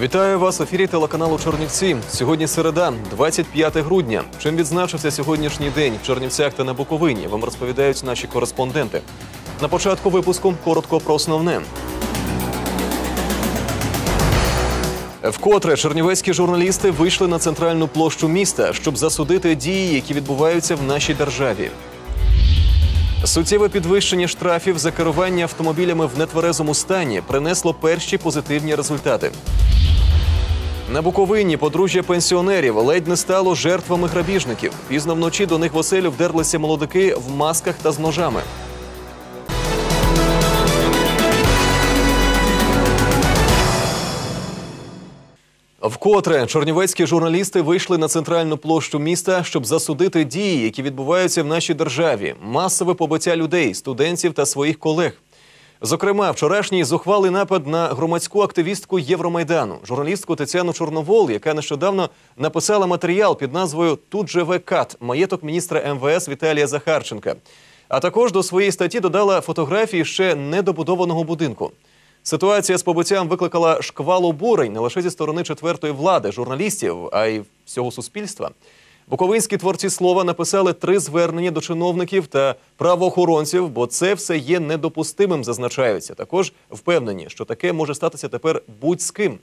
Вітаю вас в ефірі телеканалу Чернівці. Сьогодні середа, 25 грудня. Чим відзначився сьогоднішній день в Чернівцях та на Буковині? Вам розповідають наші кореспонденти. На початку випуску коротко про основне. Вкотре чернівецькі журналісти вийшли на центральну площу міста, щоб засудити дії, які відбуваються в нашій державі. Суттєве підвищення штрафів за керування автомобілями в нетверезому стані принесло перші позитивні результати. На Буковині подружжя пенсіонерів ледь не стало жертвами грабіжників. Пізно вночі до них в оселю вдерлися молодики в масках та з ножами. Вкотре чорнівецькі журналісти вийшли на центральну площу міста, щоб засудити дії, які відбуваються в нашій державі, масове побиття людей, студентів та своїх колег. Зокрема, вчорашній зухвалий напад на громадську активістку Євромайдану, журналістку Тетяну Чорновол, яка нещодавно написала матеріал під назвою Тут живе кат маєток міністра МВС Віталія Захарченка. А також до своєї статті додала фотографії ще недобудованого будинку. Ситуація з побиттям викликала шквал обурень не лише зі сторони четвертої влади, журналістів, а й всього суспільства. Буковинські творці слова написали три звернення до чиновників та правоохоронців, бо це все є недопустимим, зазначаються. Також впевнені, що таке може статися тепер будь з ким.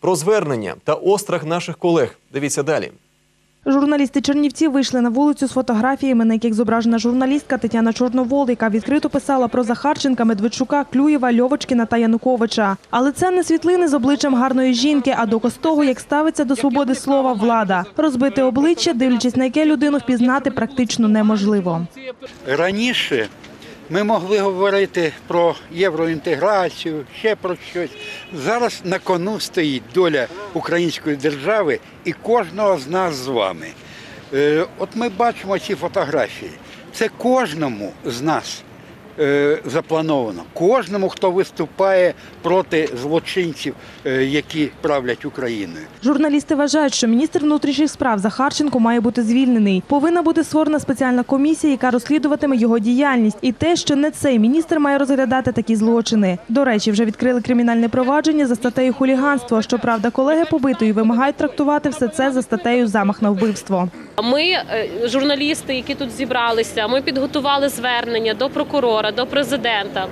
Про звернення та острах наших колег. Дивіться далі. Журналісти Чернівці вийшли на вулицю з фотографіями, на яких зображена журналістка Тетяна Чорновол, яка відкрито писала про Захарченка, Медведчука, Клюєва, Льовочкіна та Януковича. Але це не світлини з обличчям гарної жінки, а доказ того, як ставиться до свободи слова влада. Розбити обличчя, дивлячись на яке людину впізнати практично неможливо. Раніше ми могли говорити про євроінтеграцію, ще про щось. Зараз на кону стоїть доля української держави і кожного з нас з вами. Е, От ми бачимо ці фотографії. Це кожному з нас заплановано. Кожному, хто виступає проти злочинців, е, які правлять Україною. Журналісти вважають, що міністр внутрішніх справ Захарченко має бути звільнений. Повинна бути створена спеціальна комісія, яка розслідуватиме його діяльність, і те, що не цей міністр має розглядати такі злочини. До речі, вже відкрили кримінальне провадження за статтею хуліганство. Щоправда, колеги побитої вимагають трактувати все це за статтею замах на вбивство. Ми, е, журналісти, які тут зібралися, ми підготували звернення до прокурора, до президента,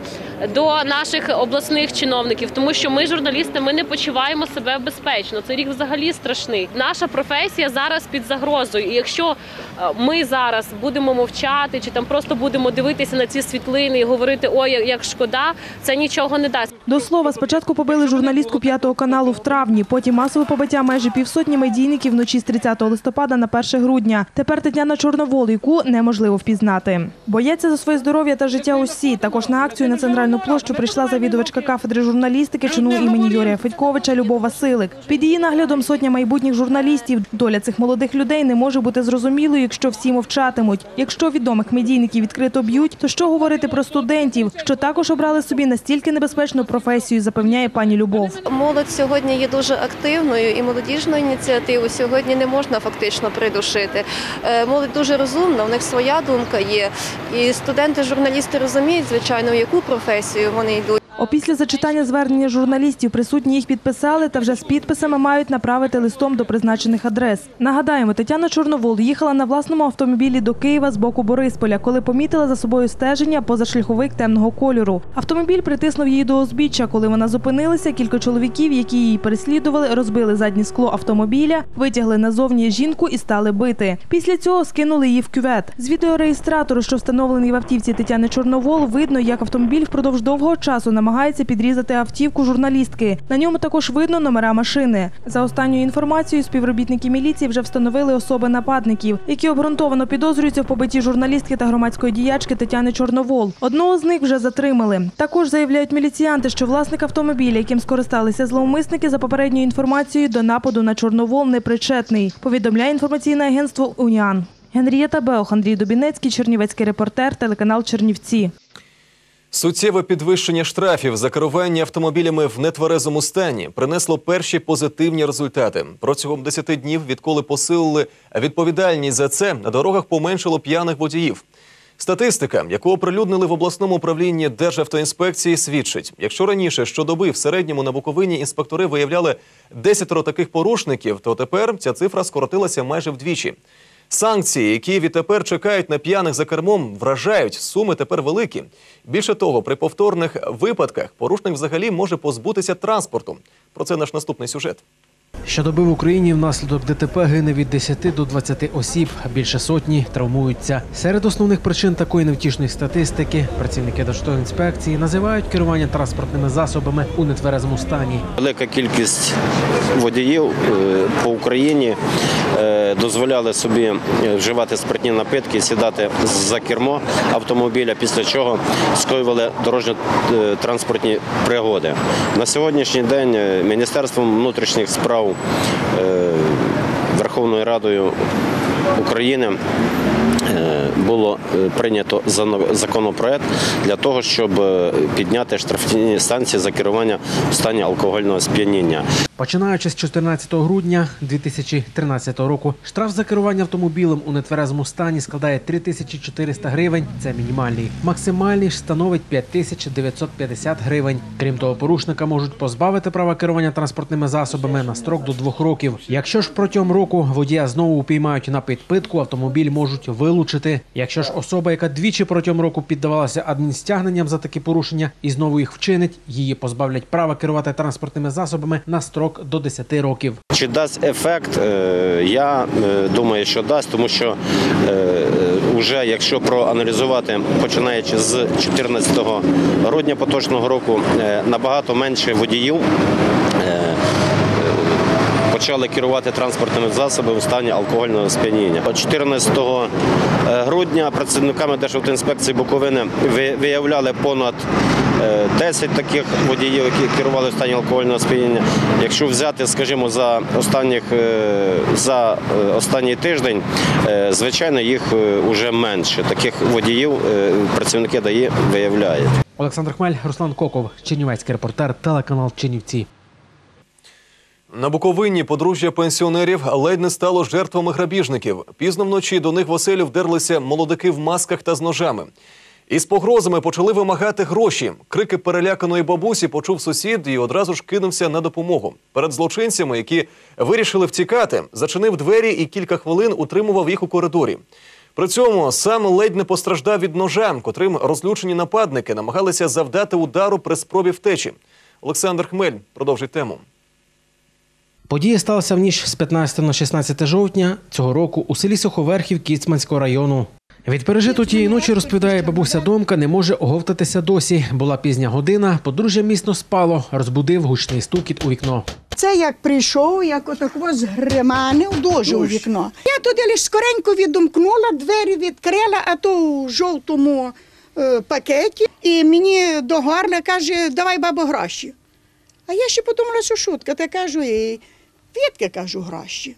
до наших обласних чиновників, тому що ми, журналісти, ми не почуваємо себе безпечно. Цей рік взагалі страшний. Наша професія зараз під загрозою. І якщо е, ми зараз будемо мовчати, чи там просто будемо дивитися на ці світлини і говорити ой, як шкода, це нічого не дасть. До слова, спочатку побили журналістку п'ятого каналу в травні, потім масове побиття майже півсотні медійників вночі з 30 листопада на 1 грудня. Тепер Тетяна Чорновол, яку неможливо впізнати. Бояться за своє здоров'я та життя усі. Також на акцію на центральну площу прийшла завідувачка кафедри журналістики чину імені Юрія Федьковича Любов Василик. Під її наглядом сотня майбутніх журналістів. Доля цих молодих людей не може бути зрозумілою, якщо всі мовчатимуть. Якщо відомих медійників відкрито б'ють, то що говорити про студентів, що також обрали собі настільки небезпечну професію, запевняє пані Любов. Молодь сьогодні є дуже активною і молодіжну ініціативу сьогодні не можна фактично придушити. Е, Молодь дуже розумна, у них своя думка є. І студенти, журналісти розуміють, звичайно, яку професію вони йдуть. Опісля зачитання звернення журналістів присутні їх підписали та вже з підписами мають направити листом до призначених адрес. Нагадаємо, Тетяна Чорновол їхала на власному автомобілі до Києва з боку Борисполя, коли помітила за собою стеження позашляховик темного кольору. Автомобіль притиснув її до узбіччя. Коли вона зупинилася, кілька чоловіків, які її переслідували, розбили заднє скло автомобіля, витягли назовні жінку і стали бити. Після цього скинули її в кювет. З відеореєстратору, що встановлений в автівці Тетяни Чорновол, видно, як автомобіль впродовж довгого часу намагається підрізати автівку журналістки. На ньому також видно номера машини. За останньою інформацією, співробітники міліції вже встановили особи нападників, які обґрунтовано підозрюються в побитті журналістки та громадської діячки Тетяни Чорновол. Одного з них вже затримали. Також заявляють міліціянти, що власник автомобіля, яким скористалися зловмисники, за попередньою інформацією до нападу на Чорновол не причетний. Повідомляє інформаційне агентство Уніан. Генрієта Беох, Андрій Дубінецький, Чернівецький репортер, телеканал Чернівці. Суттєве підвищення штрафів за керування автомобілями в нетверезому стані принесло перші позитивні результати. Протягом 10 днів, відколи посилили відповідальність за це, на дорогах поменшало п'яних водіїв. Статистика, яку оприлюднили в обласному управлінні Державтоінспекції, свідчить: якщо раніше щодоби в середньому на Буковині інспектори виявляли 10 таких порушників, то тепер ця цифра скоротилася майже вдвічі. Санкції, які відтепер чекають на п'яних за кермом, вражають. Суми тепер великі. Більше того, при повторних випадках порушник взагалі може позбутися транспорту. Про це наш наступний сюжет. Щодоби в Україні внаслідок ДТП гине від 10 до 20 осіб, більше сотні травмуються. Серед основних причин такої невтішної статистики працівники Держтоінспекції називають керування транспортними засобами у нетверезому стані. Велика кількість водіїв е, по Україні е, дозволяли собі е, вживати спиртні напитки, сідати за кермо автомобіля, після чого скоювали дорожньо-транспортні пригоди. На сьогоднішній день Міністерством внутрішніх справ е, Верховною Радою України е, було е, прийнято законопроект для того, щоб підняти штрафні станції за керування в стані алкогольного сп'яніння. Починаючи з 14 грудня 2013 року, штраф за керування автомобілем у нетверезому стані складає 3400 гривень. Це мінімальний. Максимальний ж становить 5950 гривень. Крім того, порушника можуть позбавити права керування транспортними засобами на строк до двох років. Якщо ж протягом року водія знову упіймають на підпитку, автомобіль можуть вилучити. Якщо ж особа, яка двічі протягом року піддавалася адмінстягненням за такі порушення і знову їх вчинить, її позбавлять права керувати транспортними засобами на строк до 10 років. Чи дасть ефект? Е, Я е, думаю, що дасть, тому що е, вже якщо проаналізувати, починаючи з 14 грудня поточного року, е, набагато менше водіїв. е, Почали керувати транспортними засобами в стані алкогольного сп'яніння. 14 грудня працівниками Державтоінспекції Буковини ви- виявляли понад е, 10 таких водіїв, які керували в стані алкогольного сп'яніння. Якщо взяти, скажімо, за останніх е, за е, останній тиждень, е, звичайно, їх вже менше. Таких водіїв е, працівники ДАІ виявляють. Олександр Хмель, Руслан Коков, Чернівецький репортер, телеканал Чернівці. На Буковині подружжя пенсіонерів ледь не стало жертвами грабіжників. Пізно вночі до них в оселю вдерлися молодики в масках та з ножами. Із погрозами почали вимагати гроші. Крики переляканої бабусі почув сусід і одразу ж кинувся на допомогу. Перед злочинцями, які вирішили втікати, зачинив двері і кілька хвилин утримував їх у коридорі. При цьому сам ледь не постраждав від ножа, котрим розлючені нападники намагалися завдати удару при спробі втечі. Олександр Хмель продовжить тему. Подія сталася в ніч з 15 на 16 жовтня цього року у селі Суховерхів Кіцманського району. Від пережиту тієї ночі розповідає бабуся Домка, не може оговтатися досі. Була пізня година, подружжя міцно спало, розбудив гучний стукіт у вікно. Це як прийшов, як отако згриманив дуже у вікно. Я туди лише скоренько відімкнула, двері відкрила, а то у жовтому е, пакеті. І мені до горла каже, давай бабу гроші. А я ще подумала, що шутка, та кажу їй, відки кажу гроші.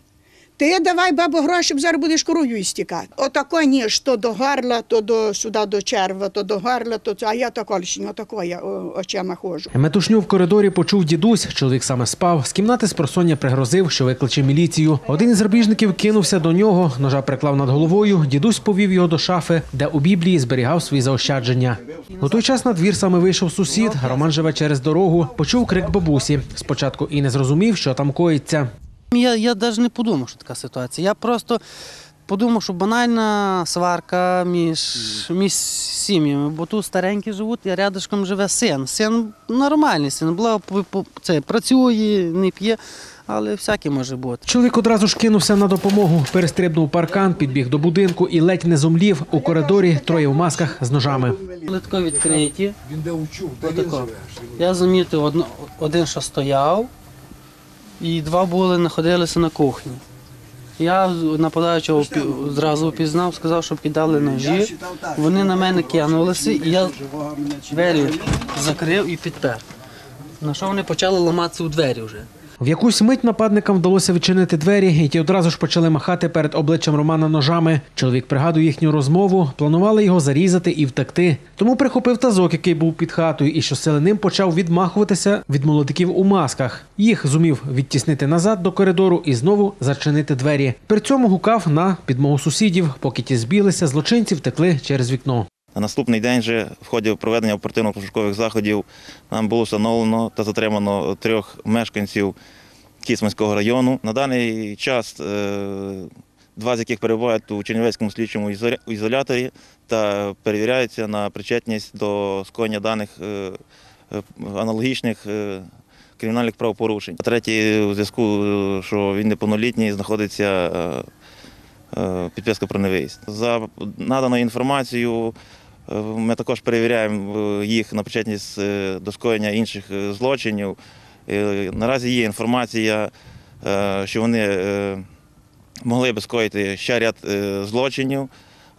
Ти давай бабу гроші, зараз будеш корою істікати. Отако ніж, то до горла, то до сюди до черва, то до горла, то а я тако лише, отако я очима ходжу. Метушню в коридорі почув дідусь. Чоловік саме спав. З кімнати з просоння пригрозив, що викличе міліцію. Один із грабіжників кинувся до нього, ножа приклав над головою. Дідусь повів його до шафи, де у біблії зберігав свої заощадження. У той час на двір саме вийшов сусід. Роман живе через дорогу. Почув крик бабусі. Спочатку і не зрозумів, що там коїться. Я, я навіть не подумав, що така ситуація. Я просто подумав, що банальна сварка між, між сім'ями, бо тут старенькі живуть, і рядышком живе син. Син нормальний син, по- це, працює, не п'є, але всяке може бути. Чоловік одразу ж кинувся на допомогу, перестрибнув паркан, підбіг до будинку і ледь не зумлів. У коридорі троє в масках з ножами. Литко відкриті. Отако. Я замітив один, що стояв, і два були, знаходилися на кухні. Я нападаючого одразу зразу впізнав, сказав, щоб кидали ножі. Вони на мене кинулися, і я двері закрив і підпер. На що вони почали ламатися у двері вже. В якусь мить нападникам вдалося відчинити двері, і ті одразу ж почали махати перед обличчям Романа ножами. Чоловік пригадує їхню розмову, планували його зарізати і втекти. Тому прихопив тазок, який був під хатою, і щосили ним почав відмахуватися від молодиків у масках. Їх зумів відтіснити назад до коридору і знову зачинити двері. При цьому гукав на підмогу сусідів, поки ті збіглися, злочинці втекли через вікно. На наступний день же в ході проведення оперативно-пошукових заходів нам було встановлено та затримано трьох мешканців Кісманського району. На даний час е, два з яких перебувають у Чернівецькому слідчому ізоля- ізоляторі та перевіряються на причетність до скоєння даних е, е, аналогічних кримінальних правопорушень. А Третій, у зв'язку, що він неповнолітній, знаходиться підписка про невиїзд. За наданою інформацією, ми також перевіряємо е, їх на причетність е, до скоєння інших е, злочинів. Наразі є інформація, що вони могли би скоїти ще ряд злочинів,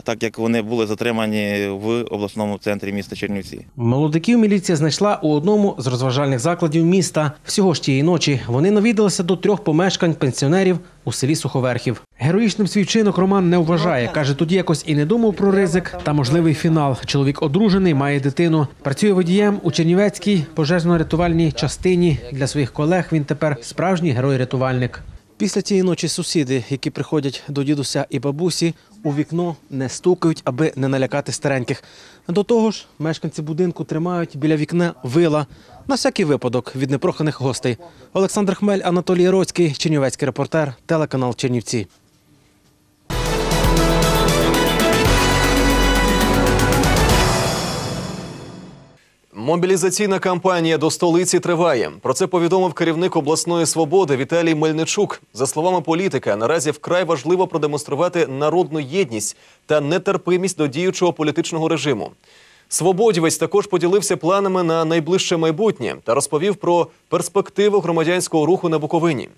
так як вони були затримані в обласному центрі міста Чернівці. Молодиків міліція знайшла у одному з розважальних закладів міста. Всього ж тієї ночі вони навідалися до трьох помешкань пенсіонерів у селі Суховерхів. Героїчним свій вчинок Роман не вважає. каже, тоді якось і не думав про ризик та можливий фінал. Чоловік одружений, має дитину. Працює водієм у Чернівецькій пожежно-рятувальній частині. Для своїх колег він тепер справжній герой-рятувальник. Після цієї ночі сусіди, які приходять до дідуся і бабусі, у вікно не стукають, аби не налякати стареньких. До того ж, мешканці будинку тримають біля вікна вила на всякий випадок від непроханих гостей. Олександр Хмель, Анатолій Роцький, Чернівецький репортер, телеканал Чернівці. Мобілізаційна кампанія до столиці триває. Про це повідомив керівник обласної свободи Віталій Мельничук. За словами політика, наразі вкрай важливо продемонструвати народну єдність та нетерпимість до діючого політичного режиму. Свободівець також поділився планами на найближче майбутнє та розповів про перспективу громадянського руху на Буковині.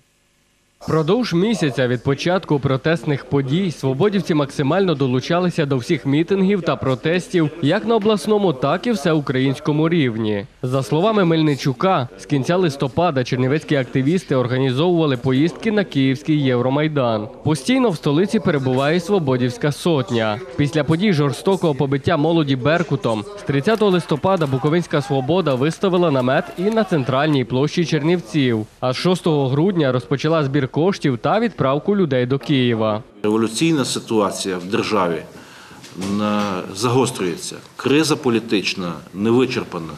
Продовж місяця від початку протестних подій свободівці максимально долучалися до всіх мітингів та протестів як на обласному, так і всеукраїнському рівні. За словами Мельничука, з кінця листопада чернівецькі активісти організовували поїздки на Київський Євромайдан. Постійно в столиці перебуває Свободівська сотня. Після подій жорстокого побиття молоді Беркутом з 30 листопада Буковинська Свобода виставила намет і на центральній площі Чернівців. А з 6 грудня розпочала збір коштів та відправку людей до Києва. Революційна ситуація в державі загострюється. Криза політична не вичерпана.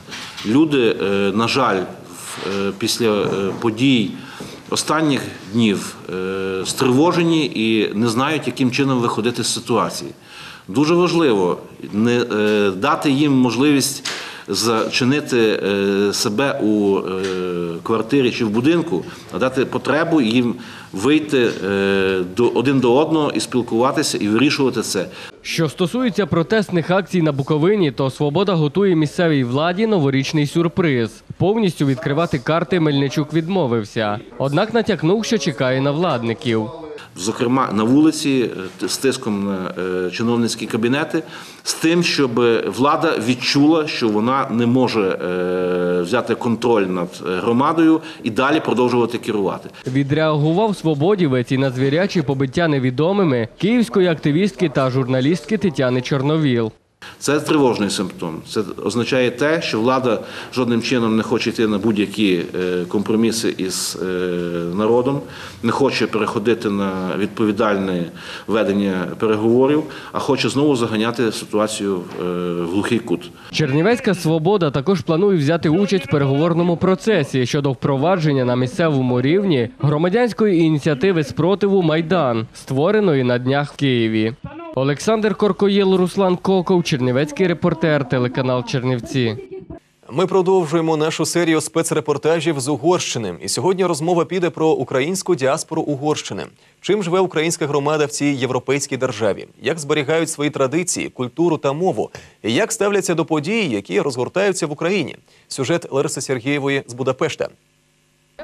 Люди, е, на жаль, е, після е, подій останніх днів стривожені і не знають, яким чином виходити з ситуації. Дуже важливо дати їм можливість зачинити е, себе у е, квартирі чи в будинку, а дати потребу їм вийти е, один до одного і спілкуватися, і вирішувати це. Що стосується протестних акцій на Буковині, то Свобода готує місцевій владі новорічний сюрприз. Повністю відкривати карти Мельничук відмовився. Однак натякнув, що чекає на владників. Зокрема, на вулиці е, з тиском на е, чиновницькі кабінети, з тим, щоб влада відчула, що вона не може е, взяти контроль над громадою і далі продовжувати керувати. Відреагував свободівець і на звірячі побиття невідомими київської активістки та журналістки Тетяни Чорновіл. Це тривожний симптом. Це означає те, що влада жодним чином не хоче йти на будь-які е, компроміси із е, народом, не хоче переходити на відповідальне ведення переговорів, а хоче знову заганяти ситуацію е, в глухий кут. Чернівецька свобода також планує взяти участь в переговорному процесі щодо впровадження на місцевому рівні громадянської ініціативи спротиву Майдан, створеної на днях в Києві. Олександр Коркоєл, Руслан Коков, Чернівецький репортер, телеканал Чернівці. Ми продовжуємо нашу серію спецрепортажів з Угорщини. І сьогодні розмова піде про українську діаспору Угорщини. Чим живе українська громада в цій європейській державі? Як зберігають свої традиції, культуру та мову? І як ставляться до подій, які розгортаються в Україні? Сюжет Лариси Сергієвої з Будапешта.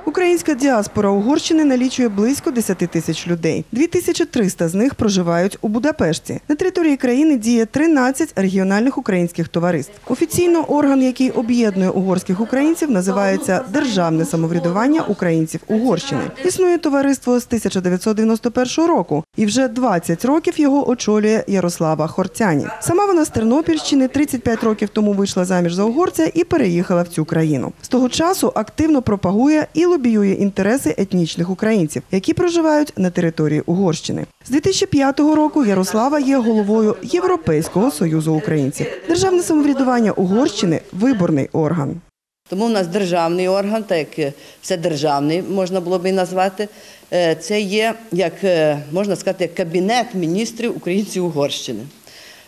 Українська діаспора Угорщини налічує близько 10 тисяч людей. 2300 з них проживають у Будапешті. На території країни діє 13 регіональних українських товариств. Офіційно орган, який об'єднує угорських українців, називається Державне самоврядування українців Угорщини. Існує товариство з 1991 року, і вже 20 років його очолює Ярослава Хорцяні. Сама вона з Тернопільщини 35 років тому вийшла заміж за угорця і переїхала в цю країну. З того часу активно пропагує і лобіює інтереси етнічних українців, які проживають на території Угорщини. З 2005 року Ярослава є головою Європейського союзу українців. Державне самоврядування Угорщини виборний орган. Тому в нас державний орган, так як все державний можна було б і назвати. Е, Це є, як е, можна сказати, як кабінет міністрів українців Угорщини.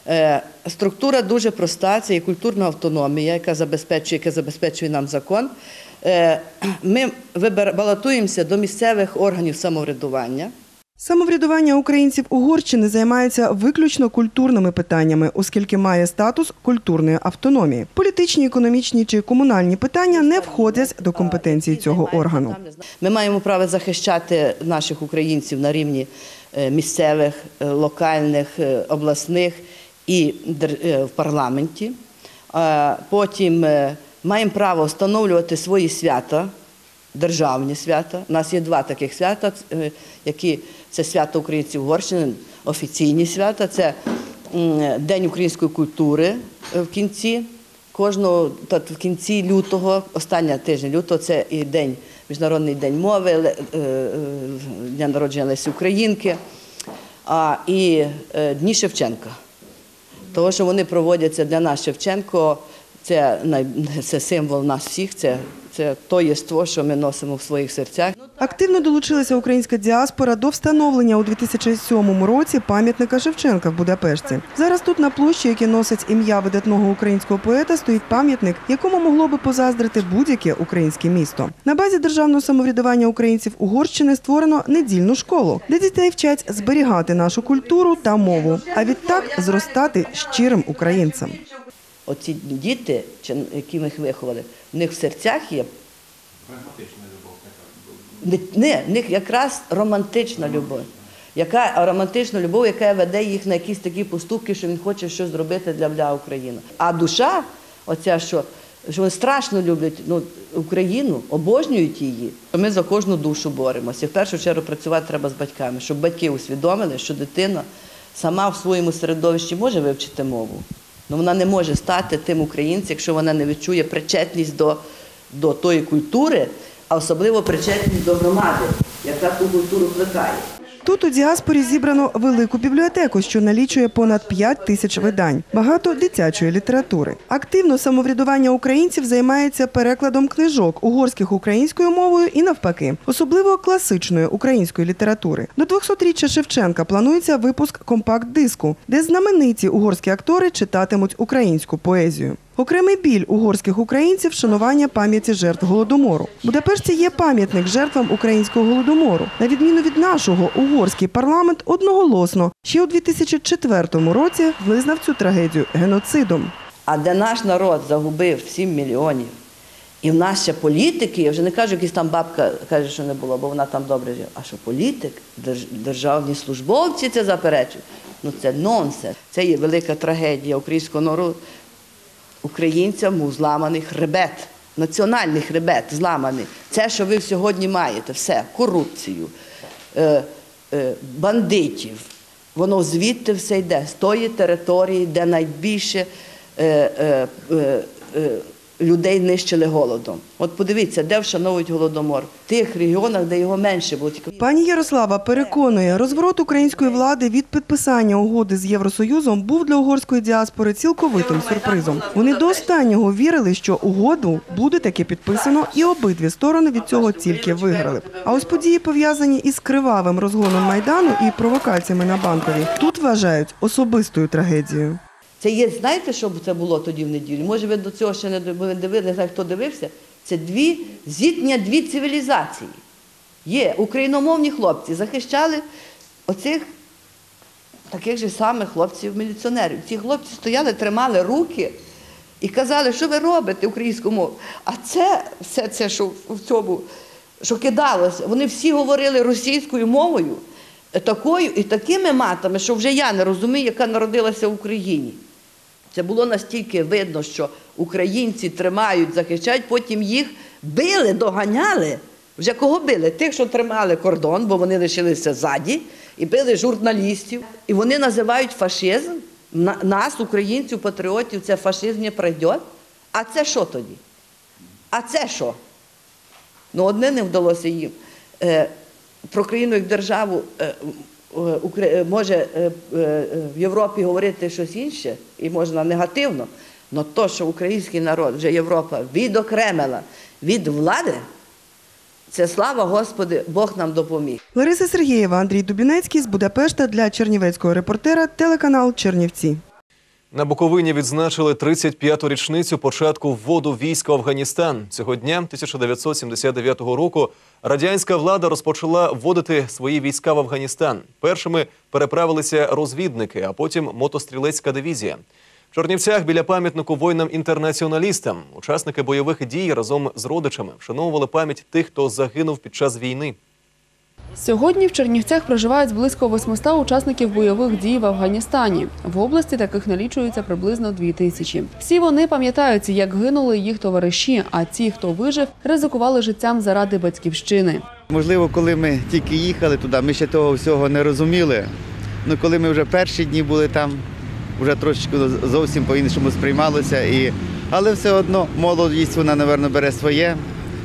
Е, Структура дуже проста, це є культурна автономія, яка забезпечує, яка забезпечує нам закон. Е, Ми балотуємося до місцевих органів самоврядування. Самоврядування українців Угорщини займається виключно культурними питаннями, оскільки має статус культурної автономії. Політичні, економічні чи комунальні питання не входять до компетенції цього органу. Ми маємо право захищати наших українців на рівні е, місцевих, е, локальних, обласних і в парламенті. Потім маємо право встановлювати свої свята, державні свята. У нас є два таких свята, е, які це свято українців Угорщини, офіційні свята. Це День української культури е, в кінці кожного та в кінці лютого, остання тижня лютого, це і день, Міжнародний день мови, е, Дня народження Лесі Українки, а і Дні Шевченка. Того, що вони проводяться для нас Шевченко, це, це символ нас всіх, це, це то єство, що ми носимо в своїх серцях. Активно долучилася українська діаспора до встановлення у 2007 році пам'ятника Шевченка в Будапешті. Зараз тут на площі, яке носить ім'я видатного українського поета, стоїть пам'ятник, якому могло би позаздрити будь-яке українське місто. На базі державного самоврядування українців Угорщини створено недільну школу, де дітей вчать зберігати нашу культуру та мову, а відтак зростати щирим українцем. Оці діти, які ми їх виховали, в них в серцях є не, не, в них якраз романтична любов. Яка романтична любов, яка веде їх на якісь такі поступки, що він хоче щось зробити для, для України. А душа, оця, що, що вони страшно люблять ну, Україну, обожнюють її. Ми за кожну душу боремося. І в першу чергу працювати треба з батьками, щоб батьки усвідомили, що дитина сама в своєму середовищі може вивчити мову. Ну вона не може стати тим українцем, якщо вона не відчує причетність до, до тої культури, а особливо причетність до громади, яка ту культуру плекає. Тут у діаспорі зібрано велику бібліотеку, що налічує понад 5 тисяч видань, багато дитячої літератури. Активно самоврядування українців займається перекладом книжок угорських українською мовою і навпаки, особливо класичної української літератури. До 200-річчя Шевченка планується випуск компакт-диску, де знамениті угорські актори читатимуть українську поезію. Окремий біль угорських українців шанування пам'яті жертв голодомору. В є пам'ятник жертвам українського голодомору. На відміну від нашого, угорський парламент одноголосно ще у 2004 році визнав цю трагедію геноцидом. А де наш народ загубив 7 мільйонів, і в нас ще політики, я вже не кажу, якась там бабка каже, що не було, бо вона там добре жила. А що політик, держ- державні службовці це заперечують. Ну це нонсенс. Це є велика трагедія українського народу. Українцям був зламаний хребет, національний хребет зламаний. Це, що ви сьогодні маєте, все, корупцію, е, е, бандитів. Воно звідти все йде, з тої території, де найбільше е, е, е, е, людей нищили голодом. От подивіться, де вшановують голодомор? В тих регіонах, де його менше було. Пані Ярослава переконує, розворот української влади від підписання угоди з Євросоюзом був для угорської діаспори цілковитим сюрпризом. Вони до останнього вірили, що угоду буде таки підписано, і обидві сторони від цього тільки виграли. А ось події пов'язані із кривавим розгоном майдану і провокаціями на банковій тут вважають особистою трагедією. Це є, знаєте, що це було тоді в неділю? Може, ви до цього ще не дивилися, не знаю, хто дивився. Це дві зіткнення, дві цивілізації. Є україномовні хлопці, захищали оцих таких же самих хлопців-міліціонерів. Ці хлопці стояли, тримали руки і казали, що ви робите українську мову. А це все це, що в цьому що кидалося. Вони всі говорили російською мовою, е, такою і такими матами, що вже я не розумію, яка народилася в Україні. Це було настільки видно, що українці тримають, захищають, потім їх били, доганяли. Вже кого били? Тих, що тримали кордон, бо вони лишилися ззаді, і били журналістів. І вони називають фашизм. На- Нас, українців, патріотів, це фашизм не пройде. А це що тоді? А це що? Ну, одне не вдалося їм. Е, про країну як державу е, може е, е, е, в Європі говорити щось інше, і можна негативно. Але то, що український народ, вже Європа відокремила від влади, це слава Господи, Бог нам допоміг. Лариса Сергієва, Андрій Дубінецький з Будапешта для чернівецького репортера, телеканал Чернівці. На Буковині відзначили 35-ту річницю початку вводу військ в Афганістан. Цього дня, 1979 року, радянська влада розпочала вводити свої війська в Афганістан. Першими переправилися розвідники, а потім мотострілецька дивізія. В Чорнівцях біля пам'ятнику воїнам-інтернаціоналістам учасники бойових дій разом з родичами вшановували пам'ять тих, хто загинув під час війни. Сьогодні в Чернівцях проживають близько 800 учасників бойових дій в Афганістані. В області таких налічується приблизно дві тисячі. Всі вони пам'ятають, як гинули їх товариші, а ті, хто вижив, ризикували життям заради батьківщини. Можливо, коли ми тільки їхали туди, ми ще того всього не розуміли. Ну, коли ми вже перші дні були там, вже трошечки зовсім по-іншому сприймалося. І... Але все одно молодість, вона, напевно, бере своє.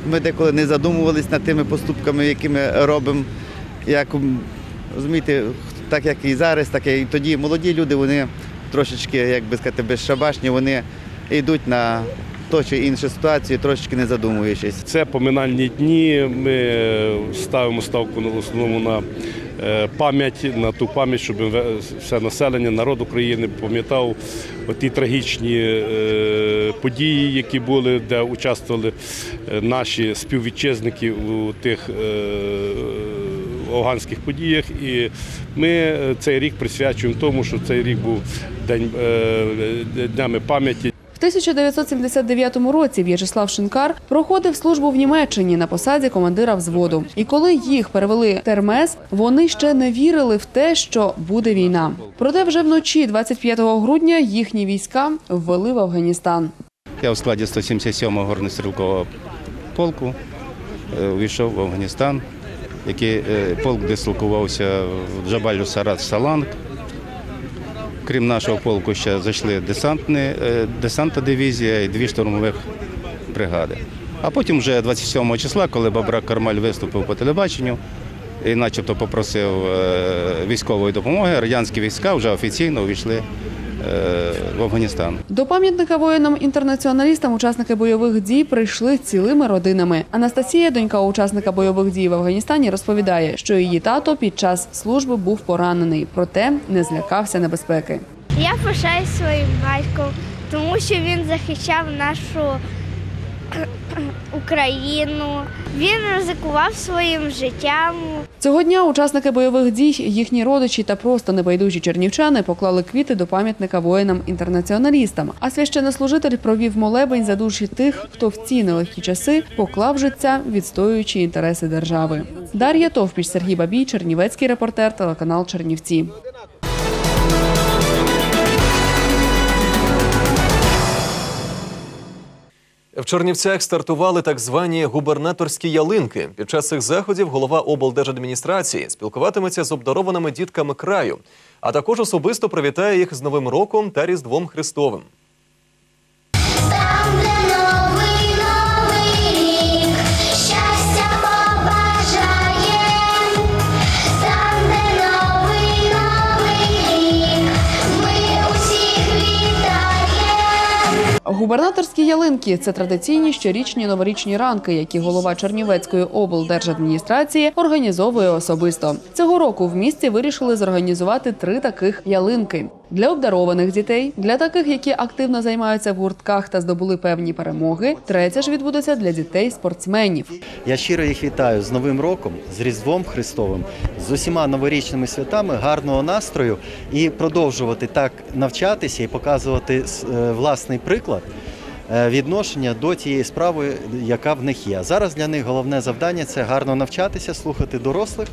Ми деколи не задумувалися над тими поступками, які ми робимо. Як, розумієте, так як і зараз, так і тоді молоді люди, вони трошечки, як би сказати, безшабашні, вони йдуть на то чи іншу ситуацію, трошечки не задумуючись. Це поминальні дні. Ми ставимо ставку на основному на пам'ять, на ту пам'ять, щоб все населення, народ України пам'ятав ті трагічні е, події, які були, де участвували е, наші співвітчизники у тих е, афганських подіях. І ми е, цей рік присвячуємо тому, що цей рік був день е, днями пам'яті. В 1979 році В'ячеслав Шинкар проходив службу в Німеччині на посаді командира взводу. І коли їх перевели в Термез, вони ще не вірили в те, що буде війна. Проте вже вночі, 25 грудня, їхні війська ввели в Афганістан. Я у складі 177-го горнострілкового полку е, увійшов в Афганістан, який е, полк дислокувався в Джабалю Сарат Саланг. Крім нашого полку, ще зайшли десантні, е, десантна дивізія і дві штурмових бригади. А потім вже 27 числа, коли Бабрак Кармаль виступив по телебаченню і начебто попросив е, військової допомоги, радянські війська вже офіційно увійшли в Афганістан. До пам'ятника воїнам-інтернаціоналістам учасники бойових дій прийшли цілими родинами. Анастасія, донька учасника бойових дій в Афганістані, розповідає, що її тато під час служби був поранений, проте не злякався небезпеки. Я пишаю своїм батьком, тому що він захищав нашу Україну. Він ризикував своїм життям. Цього дня учасники бойових дій, їхні родичі та просто небайдужі чернівчани поклали квіти до пам'ятника воїнам-інтернаціоналістам. А священнослужитель провів молебень за душі тих, хто в ці нелегкі часи поклав життя, відстоюючи інтереси держави. Дар'я Товпіч, Сергій Бабій, Чернівецький репортер, телеканал Чернівці. В Чернівцях стартували так звані губернаторські ялинки. Під час цих заходів голова облдержадміністрації спілкуватиметься з обдарованими дітками краю, а також особисто привітає їх з Новим роком та Різдвом Христовим. Губернаторські ялинки це традиційні щорічні новорічні ранки, які голова Чернівецької облдержадміністрації організовує особисто. Цього року в місті вирішили зорганізувати три таких ялинки для обдарованих дітей, для таких, які активно займаються в гуртках та здобули певні перемоги. Третя ж відбудеться для дітей-спортсменів. Я щиро їх вітаю з Новим роком, з Різдвом Христовим, з усіма новорічними святами, гарного настрою і продовжувати так навчатися і показувати е, власний приклад. Е, відношення до тієї справи, яка в них є. Зараз для них головне завдання це гарно навчатися, слухати дорослих,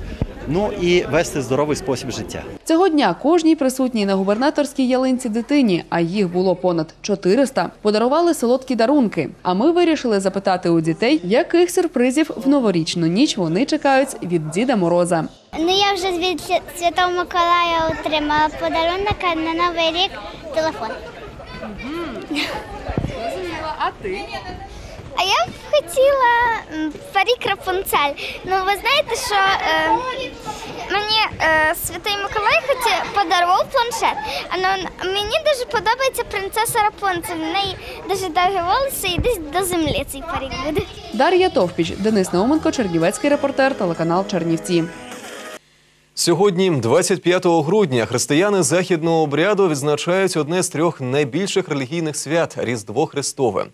ну і вести здоровий спосіб життя. Цього дня кожній присутній на губернаторській ялинці дитині, а їх було понад 400, подарували солодкі дарунки. А ми вирішили запитати у дітей, яких сюрпризів в новорічну ніч вони чекають від Діда Мороза. Ну я вже від Святого Миколая отримала подарунок а на Новий рік телефон. А ти? А я б хотіла парік Рапунцель. Ну ви знаєте, що е, мені е, Святий Миколай хоч подарував планшет. А ну, мені дуже подобається принцеса Рапунцель. В неї дуже довгі волоси і десь до землі цей парік буде. Дар'я Товпіч, Денис Науменко, Чернівецький репортер, телеканал Чернівці. Сьогодні, 25 грудня, християни західного обряду відзначають одне з трьох найбільших релігійних свят Різдво Христове.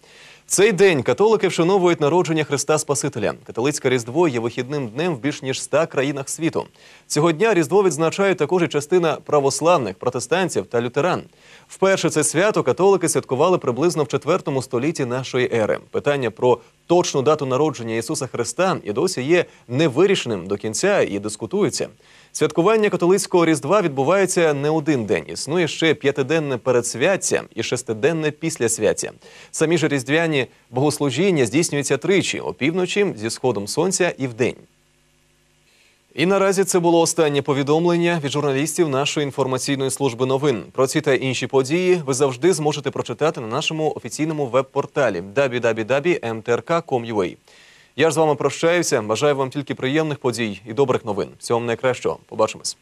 В цей день католики вшановують народження Христа Спасителя. Католицьке Різдво є вихідним днем в більш ніж 100 країнах світу. Цього дня Різдво відзначають також і частина православних, протестантів та лютеран. Вперше це свято католики святкували приблизно в 4 столітті нашої ери. Питання про точну дату народження Ісуса Христа і досі є невирішеним до кінця і дискутується. Святкування католицького різдва відбувається не один день. Існує ще п'ятиденне передсвяття і шестиденне післясвяття. Самі ж різдвяні богослужіння здійснюються тричі опівночі зі сходом сонця і вдень. І наразі це було останнє повідомлення від журналістів нашої інформаційної служби новин. Про ці та інші події ви завжди зможете прочитати на нашому офіційному веб-порталі www.mtrk.com.ua. Я ж з вами прощаюся. Бажаю вам тільки приємних подій і добрих новин. Всього вам найкращого. Побачимось.